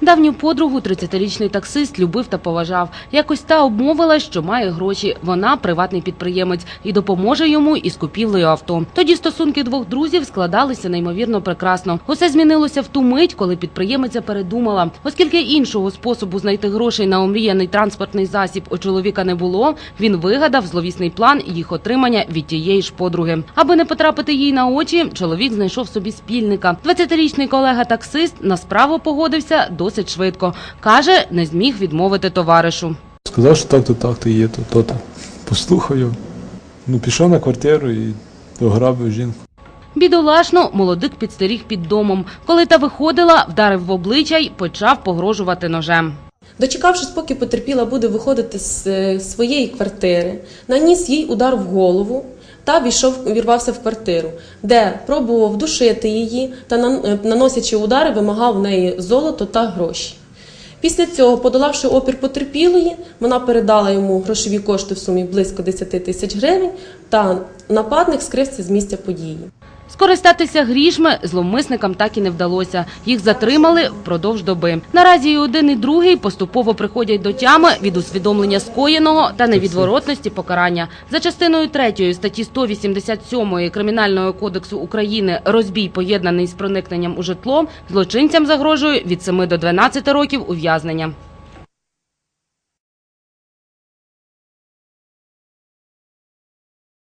Давню подругу 30-річний таксист любив та поважав. Якось та обмовила, що має гроші. Вона приватний підприємець і допоможе йому із купівлею авто. Тоді стосунки двох друзів складалися неймовірно прекрасно. Усе змінилося в ту мить, коли підприємиця передумала. Оскільки іншого способу знайти грошей на омріяний транспортний засіб у чоловіка не було, він вигадав зловісний план їх отримання від тієї ж подруги. Аби не потрапити їй на очі, чоловік знайшов собі спільника. 20-річний колега-таксист на справу погодився досить швидко. Каже, не зміг відмовити товаришу. Сказав, що так-то, так-то є, то то-то. Послухав його. Ну, пішов на квартиру і ограбив жінку. Бідолашно молодик підстеріг під домом. Коли та виходила, вдарив в обличчя й почав погрожувати ножем. Дочекавшись, поки потерпіла буде виходити з е, своєї квартири, наніс їй удар в голову та війшов, вірвався в квартиру, де пробував душити її та, е, наносячи удари, вимагав в неї золото та гроші. Після цього, подолавши опір потерпілої, вона передала йому грошові кошти в сумі близько 10 тисяч гривень, та нападник скрився з місця події. Скористатися грішми зловмисникам так і не вдалося. Їх затримали впродовж доби. Наразі і один, і другий поступово приходять до тями від усвідомлення скоєного та невідворотності покарання. За частиною 3 статті 187 Кримінального кодексу України розбій поєднаний з проникненням у житло злочинцям загрожує від 7 до 12 років ув'язнення.